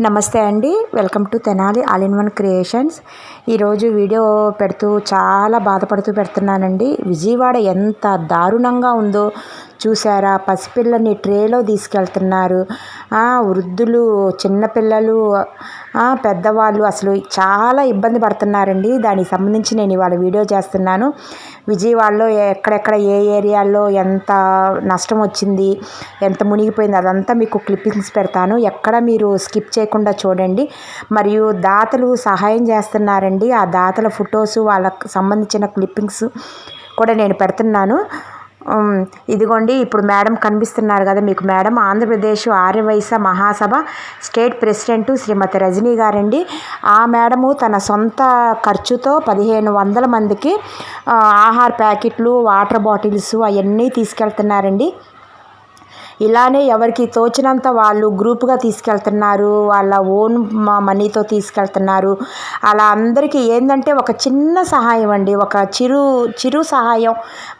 నమస్తే అండి. Welcome to Tenali all in one creations. ఈరోజు వీడియో పెడుతూ చాలా బాధపడుతూ పెడుతున్నానండి. విజయవాడ ఎంత దారుణంగా ఉందో చూసారా పసిపిల్లని ట్రేలో తీసుకెళ్తున్నారు. వృద్ధులు చిన్నపిల్లలు పెద్దవాళ్ళు అసలు చాలా ఇబ్బంది పడుతున్నారండి. దానికి సంబంధించి నేను ఇవాళ వీడియో చేస్తున్నాను. విజయవాడలో ఎక్కడెక్కడ ఏ ఏరియాల్లో ఎంత నష్టం వచ్చింది ఎంత మునిగిపోయింది అదంతా మీకు క్లిప్పింగ్స్ పెడతాను. ఎక్కడ మీరు స్కిప్ చేయకుండా చూడండి. మరియు దాతలు సహాయం చేస్తున్నారండి. ఆ దాతల ఫొటోస్ వాళ్ళకు సంబంధించిన క్లిప్పింగ్స్ కూడా నేను పెడుతున్నాను. ఇదిగోండి ఇప్పుడు మేడం కనిపిస్తున్నారు కదా మీకు. Madam Andhra Pradesh Arya Vysya Mahasabha state president Shrimati Rajani గారండి. ఆ మేడము తన సొంత ఖర్చుతో పదిహేను వందల మందికి ఆహార ప్యాకెట్లు వాటర్ బాటిల్స్ అవన్నీ తీసుకెళ్తున్నారండి. ఇలానే ఎవరికి తోచినంత వాళ్ళు గ్రూప్గా తీసుకెళ్తున్నారు వాళ్ళ ఓన్ మనీతో తీసుకెళ్తున్నారు. అలా అందరికీ ఏంటంటే ఒక చిన్న సహాయం అండి. ఒక చిరు చిరు సహాయం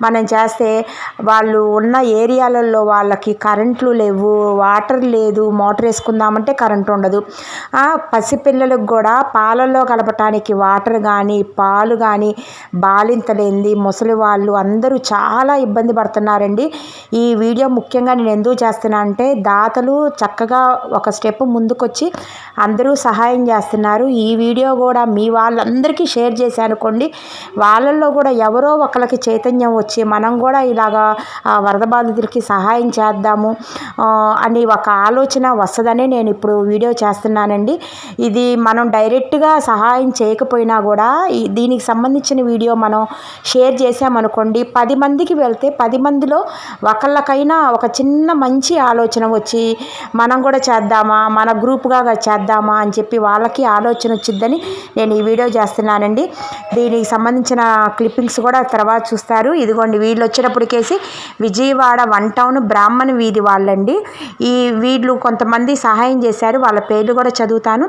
మనం చేస్తే వాళ్ళు ఉన్న ఏరియాలలో వాళ్ళకి కరెంట్లు లేవు వాటర్ లేదు మోటార్ వేసుకుందామంటే కరెంట్ ఉండదు. పసిపిల్లలకు కూడా పాలల్లో కలపటానికి వాటర్ కానీ పాలు కానీ బాలింతలేంది ముసలి వాళ్ళు అందరూ చాలా ఇబ్బంది పడుతున్నారండి. ఈ వీడియో ముఖ్యంగా నేను ఎందుకు చేస్తున్నా అంటే దాతలు చక్కగా ఒక స్టెప్ ముందుకొచ్చి అందరూ సహాయం చేస్తున్నారు. ఈ వీడియో కూడా మీ వాళ్ళందరికీ షేర్ చేశానుకోండి. వాళ్ళల్లో కూడా ఎవరో ఒకరికి చైతన్యం వచ్చి మనం కూడా ఇలాగా వరద బాధితులకి సహాయం చేద్దాము అని ఒక ఆలోచన వస్తుందని నేను ఇప్పుడు వీడియో చేస్తున్నానండి. ఇది మనం డైరెక్ట్గా సహాయం చేయకపోయినా కూడా దీనికి సంబంధించిన వీడియో మనం షేర్ చేసామనుకోండి పది మందికి వెళ్తే పది మందిలో ఒకళ్ళకైనా ఒక చిన్న మంచి మంచి ఆలోచన వచ్చి మనం కూడా చేద్దామా మన గ్రూప్గా చేద్దామా అని చెప్పి వాళ్ళకి ఆలోచన వచ్చిద్దని నేను ఈ వీడియో చేస్తున్నానండి. దీనికి సంబంధించిన క్లిప్పింగ్స్ కూడా తర్వాత చూస్తారు. ఇదిగోండి వీళ్ళు వచ్చేటప్పటికేసి విజయవాడ వన్ టౌన్ బ్రాహ్మణ వీధి వాళ్ళండి. ఈ వీళ్ళు కొంతమంది సహాయం చేశారు. వాళ్ళ పేర్లు కూడా చదువుతాను.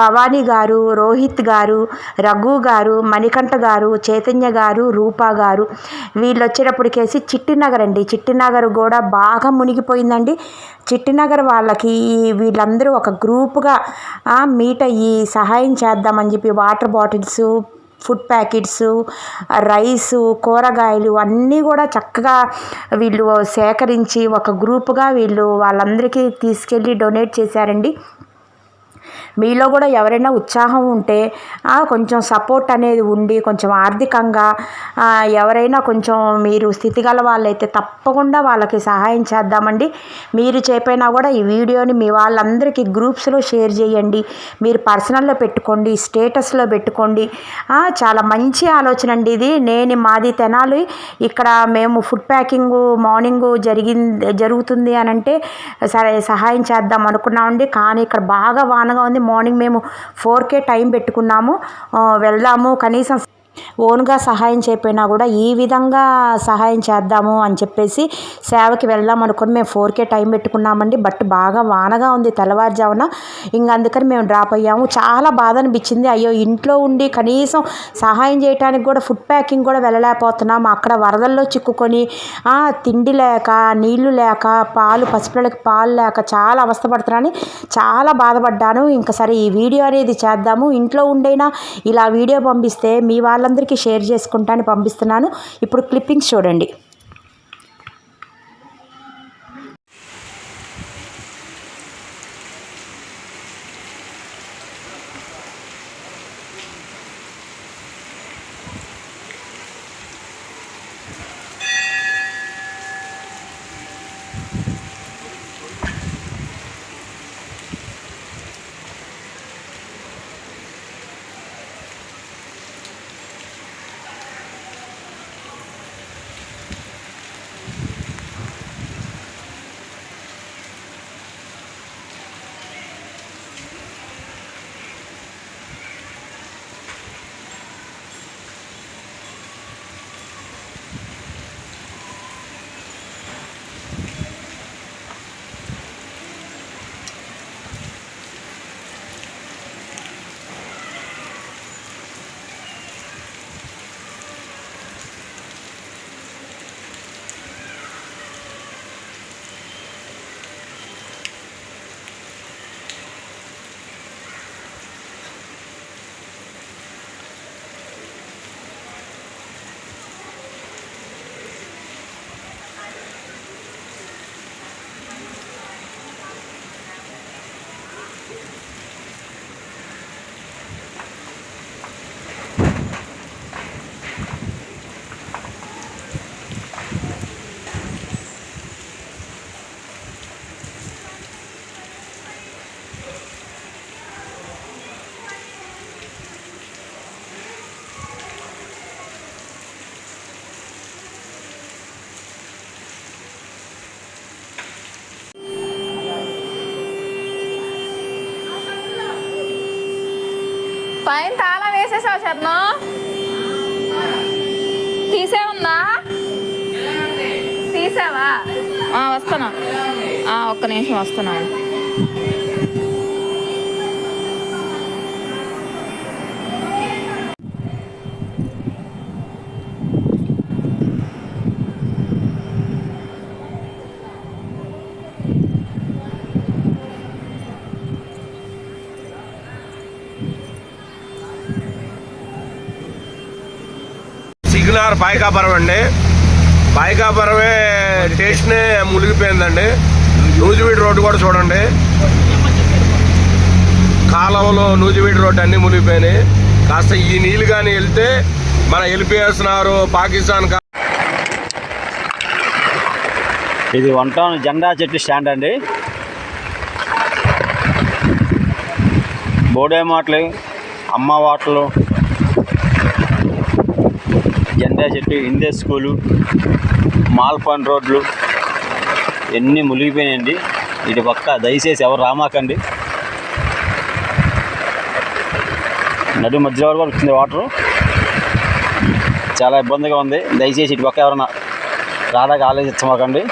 భవానీ గారు రోహిత్ గారు రఘు గారు మణికంఠ గారు చైతన్య గారు రూపా గారు. వీళ్ళు వచ్చేటప్పటికేసి చిట్టినగర్ అండి చిట్టినగర్ కూడా బాగా మునిగి ఏమైందండి చిట్టినగర్ వాళ్ళకి వీళ్ళందరూ ఒక గ్రూప్గా మీట్ అయ్యి సహాయం చేద్దామని చెప్పి water bottles food packets rice కూరగాయలు అన్నీ కూడా చక్కగా వీళ్ళు సేకరించి ఒక గ్రూపుగా వీళ్ళు వాళ్ళందరికీ తీసుకెళ్ళి డొనేట్ చేశారండి. మీలో కూడా ఎవరైనా ఉత్సాహం ఉంటే కొంచెం సపోర్ట్ అనేది ఉండి కొంచెం ఆర్థికంగా ఎవరైనా కొంచెం మీరు స్థితిగల వాళ్ళైతే తప్పకుండా వాళ్ళకి సహాయం చేద్దామండి. మీరు చెప్పైనా కూడా ఈ వీడియోని మీ వాళ్ళందరికీ గ్రూప్స్లో షేర్ చేయండి. మీరు పర్సనల్లో పెట్టుకోండి స్టేటస్లో పెట్టుకోండి. చాలా మంచి ఆలోచన అండి ఇది. నేను మాది తెనాలి. ఇక్కడ మేము ఫుడ్ ప్యాకింగ్ మార్నింగ్ జరిగింది జరుగుతుంది అని అంటే సరే సహాయం చేద్దాం అనుకున్నామండి. కానీ ఇక్కడ బాగా వానగా ఉంది. మార్నింగ్ మేము ఫోర్ కే టైం పెట్టుకున్నాము. వెళ్దాము. కనీసం ఓన్గా సహాయం చేయకపోయినా కూడా ఈ విధంగా సహాయం చేద్దాము అని చెప్పేసి సేవకి వెళ్దాం అనుకుని మేము ఫోర్కే టైం పెట్టుకున్నామండి. బట్ బాగా వానగా ఉంది తెల్లవారుజామున. ఇంక అందుకని మేము డ్రాప్ అయ్యాము. చాలా బాధ అనిపించింది. అయ్యో ఇంట్లో ఉండి కనీసం సహాయం చేయడానికి కూడా ఫుడ్ ప్యాకింగ్ కూడా వెళ్ళలేకపోతున్నాము అక్కడ వరదల్లో చిక్కుకొని తిండి లేక నీళ్ళు లేక పాలు పసిపిల్లలకి పాలు లేక చాలా అవస్థపడుతున్నాను చాలా బాధపడ్డాను. ఇంకా సరే ఈ వీడియో అనేది చేద్దాము. ఇంట్లో ఉండైనా ఇలా వీడియో పంపిస్తే మీ వాళ్ళ వాళ్ళందరికీ షేర్ చేసుకుంటాను పంపిస్తున్నాను. ఇప్పుడు క్లిప్పింగ్స్ చూడండి. పైన తాళం వేసేసావు శరణం తీసే ఉందా? తీసావా? ఆ, వస్తున్నా. ఆ, ఒక్క నిమిషం వస్తున్నాను సిగ్నల్ పాయకాపురం అండి. పాయకాపురమే స్టేషనే మునిగిపోయిందండి. నూజివీడి రోడ్డు కూడా చూడండి. కాలంలో నూజివీడి రోడ్డు అన్నీ మునిగిపోయినాయి. కాస్త ఈ నీళ్ళు కానీ వెళ్తే మన వెళ్ళిపోయేస్తున్నారు పాకిస్తాన్ ఇది వన్ టౌన్ జెండా చెట్టు స్టాండ్ అండి. బోడే మాటలు అమ్మ వాటలు జెండా చెట్టు ఇందే స్కూలు మాల్పాన్ రోడ్లు ఎన్ని మునిగిపోయినాయండి. ఇటు పక్క దయచేసి ఎవరు రామాకండి. నడు మధ్యలో కూడా వచ్చింది వాటరు. చాలా ఇబ్బందిగా ఉంది. దయచేసి ఇటు పక్క ఎవరైనా రాదాక ఆలోచించమాకండి.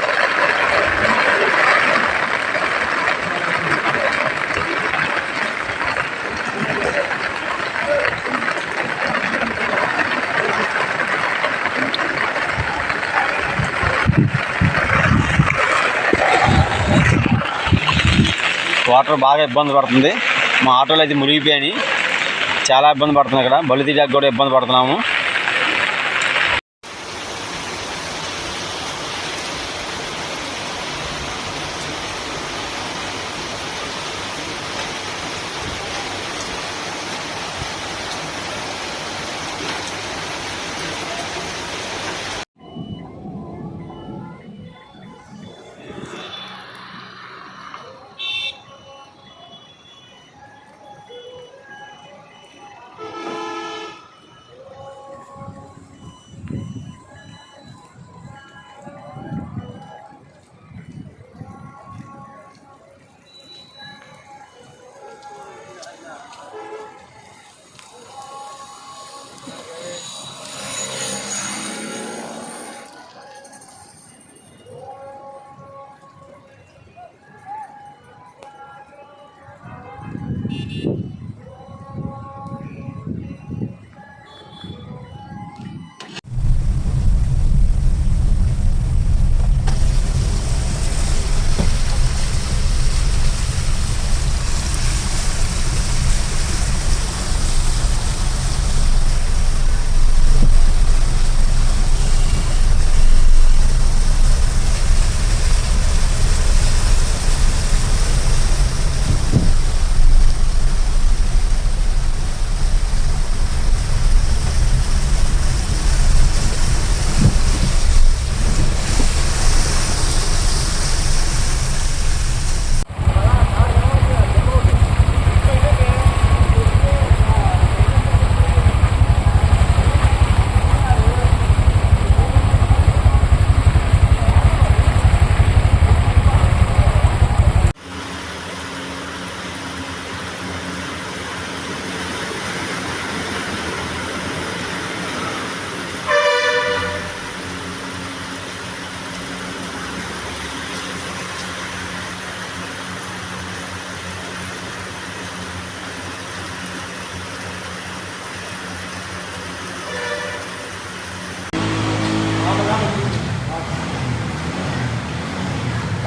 వాటర్ బాగా ఇబ్బంది పడుతుంది. మా ఆటోలు అయితే మునిగిపోయాయి. చాలా ఇబ్బంది పడుతుంది ఇక్కడ. బలి తీయడానికి కూడా ఇబ్బంది పడుతున్నాము.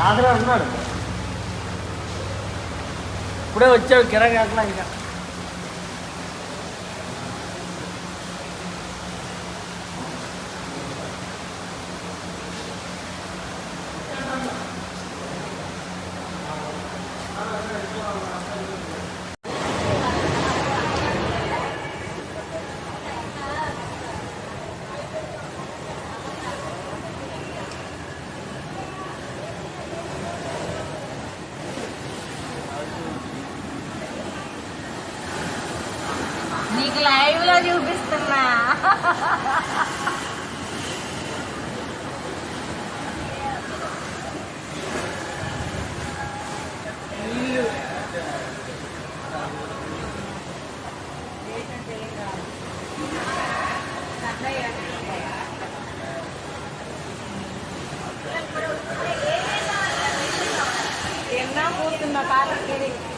రాత్రి ఉన్నాడు ఇప్పుడే వచ్చాడు కిరాకి అట్లా ఇంకా నీకు లైవ్లో చూపిస్తున్నా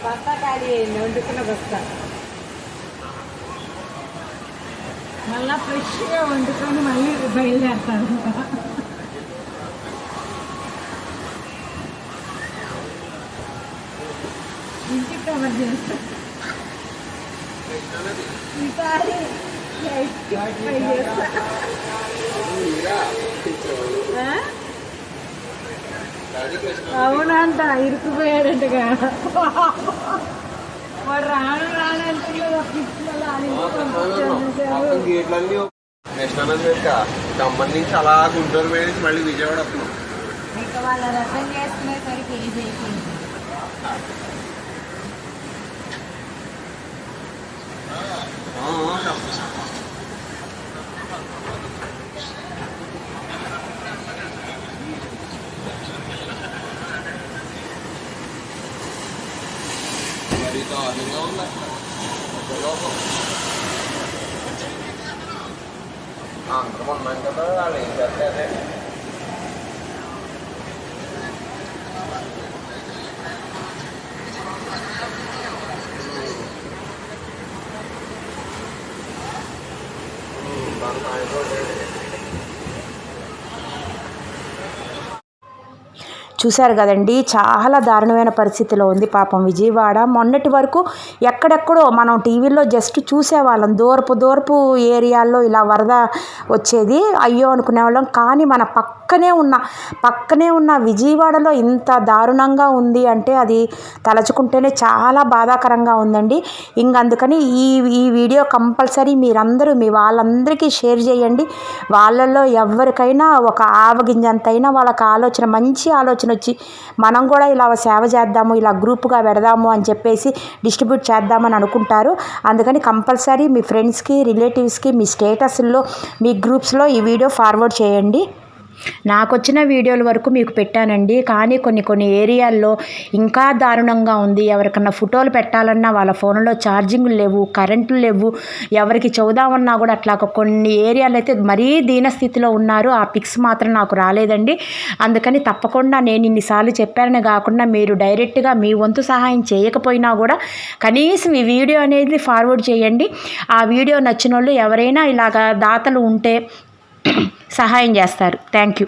బస్తా ఖాళీ అయింది వండుకున్న బస్తా. మళ్ళా ఫ్రెష్గా వండుకొని మళ్ళీ బయలుదేరుతాను ఇంటి కవర్ చేస్తాం. ఈసారి ఎయిట్కి ఫైవ్ చేస్తా. అవునంట ఇరుక్కుపోయాడంటగా వాడు రాను రానంటే నెక్స్ట్ అన్నది పెట్టుక ఖమ్మం నుంచి అలా గుంటూరు పోయేసి మళ్ళీ విజయవాడ వస్తున్నాం ఇంకా వాళ్ళ రసం చేసుకునేసరికి ఈజీ అయిపోయింది మరి దారుణంగా ఉంది లోకం అందరం ఉన్నాం కదా వాళ్ళు ఏం చేస్తే అదే దాని సాయంత్రం చూశారు కదండి. చాలా దారుణమైన పరిస్థితిలో ఉంది పాపం విజయవాడ. మొన్నటి వరకు ఎక్కడెక్కడో మనం టీవీలో జస్ట్ చూసేవాళ్ళం. దూరపు దూరపు ఏరియాల్లో ఇలా వరద వచ్చేది. అయ్యో అనుకునేవాళ్ళం. కానీ మన పక్క పక్కనే ఉన్న పక్కనే ఉన్న విజయవాడలో ఇంత దారుణంగా ఉంది అంటే అది తలచుకుంటేనే చాలా బాధాకరంగా ఉందండి. ఇంకందుకని ఈ ఈ వీడియో కంపల్సరీ మీరందరూ మీ వాళ్ళందరికీ షేర్ చేయండి. వాళ్ళల్లో ఎవరికైనా ఒక ఆవగింజంతైనా వాళ్ళకి ఆలోచన మంచి ఆలోచన వచ్చి మనం కూడా ఇలా సేవ చేద్దాము ఇలా గ్రూప్గా పెడదాము అని చెప్పేసి డిస్ట్రిబ్యూట్ చేద్దామని అనుకుంటారు. అందుకని కంపల్సరీ మీ ఫ్రెండ్స్కి రిలేటివ్స్కి మీ స్టేటస్లో మీ గ్రూప్స్లో ఈ వీడియో ఫార్వర్డ్ చేయండి. నాకు వచ్చిన వీడియోల వరకు మీకు పెట్టానండి. కానీ కొన్ని కొన్ని ఏరియాల్లో ఇంకా దారుణంగా ఉంది. ఎవరికన్నా ఫోటోలు పెట్టాలన్నా వాళ్ళ ఫోన్లో ఛార్జింగ్లు లేవు కరెంట్లు లేవు. ఎవరికి చదుదామన్నా కూడా అట్లా కొన్ని ఏరియాలు అయితే మరీ దీన స్థితిలో ఉన్నారు. ఆ పిక్స్ మాత్రం నాకు రాలేదండి. అందుకని తప్పకుండా నేను ఇన్నిసార్లు చెప్పానని కాకుండా మీరు డైరెక్ట్గా మీ వంతు సహాయం చేయకపోయినా కూడా కనీసం ఈ వీడియో అనేది ఫార్వర్డ్ చేయండి. ఆ వీడియో నచ్చిన వాళ్ళు ఎవరైనా ఇలాగ దాతలు ఉంటే సహాయం చేస్తారు. Thank you